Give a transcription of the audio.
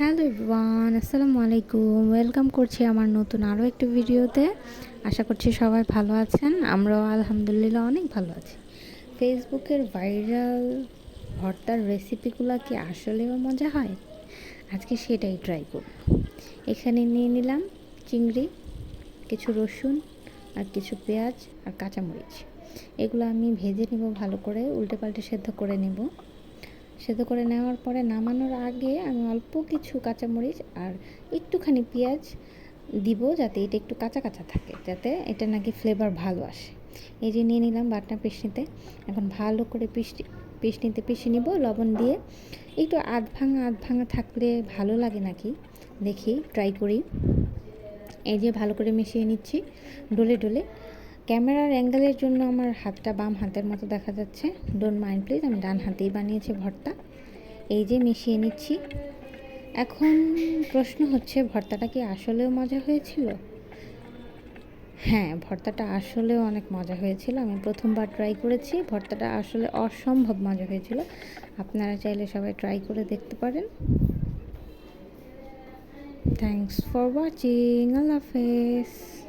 Hello ইভওয়ান আসসালামু আলাইকুম। Welcome করছি আমার নতুন আরও একটি ভিডিওতে। আশা করছি সবাই ভালো আছেন, আমরাও আলহামদুলিল্লাহ অনেক ভালো আছি। ফেসবুকের ভাইরাল ভর্তার রেসিপিগুলো কি আসলেও মজা হয়? আজকে সেটাই ট্রাই করব। এখানে নিয়ে নিলাম চিংড়ি, কিছু রসুন আর কিছু পেঁয়াজ আর কাঁচামরিচ। এগুলো আমি ভেজে নেব ভালো করে, উল্টে পাল্টে সেদ্ধ করে নেব। সেদ্ধ করে নেওয়ার পরে নামানোর আগে আমি অল্প কিছু কাঁচামরিচ আর একটুখানি পেঁয়াজ দিব যাতে এটা একটু কাঁচা কাঁচা থাকে, যাতে এটা নাকি ফ্লেভার ভালো আসে। এই যে নিয়ে নিলাম বাটনা পিসনিতে এখন ভালো করে পিসটি পিসনিতে পিষে নিব, লবণ দিয়ে। একটু আধ ভাঙা আধ ভাঙা থাকলে ভালো লাগে নাকি? দেখি ট্রাই করি। এই যে ভালো করে মিশিয়ে নিচ্ছি, ডলে ডলে। ক্যামেরার অ্যাঙ্গেলের জন্য আমার হাতটা বাম হাতের মতো দেখা যাচ্ছে। ডোন্ট মাইন্ড প্লিজ আমি ডান হাতেই বানিয়েছি ভর্তা। এই যে মিশিয়ে নিচ্ছি। এখন প্রশ্ন হচ্ছে, ভর্তাটা কি আসলেও মজা হয়েছিল? হ্যাঁ ভর্তাটা আসলেও অনেক মজা হয়েছিল। আমি প্রথমবার ট্রাই করেছি। ভর্তাটা আসলে অসম্ভব মজা হয়েছিল। আপনারা চাইলে সবাই ট্রাই করে দেখতে পারেন। থ্যাংকস ফর ওয়াচিং আল্লাহ হাফেজ।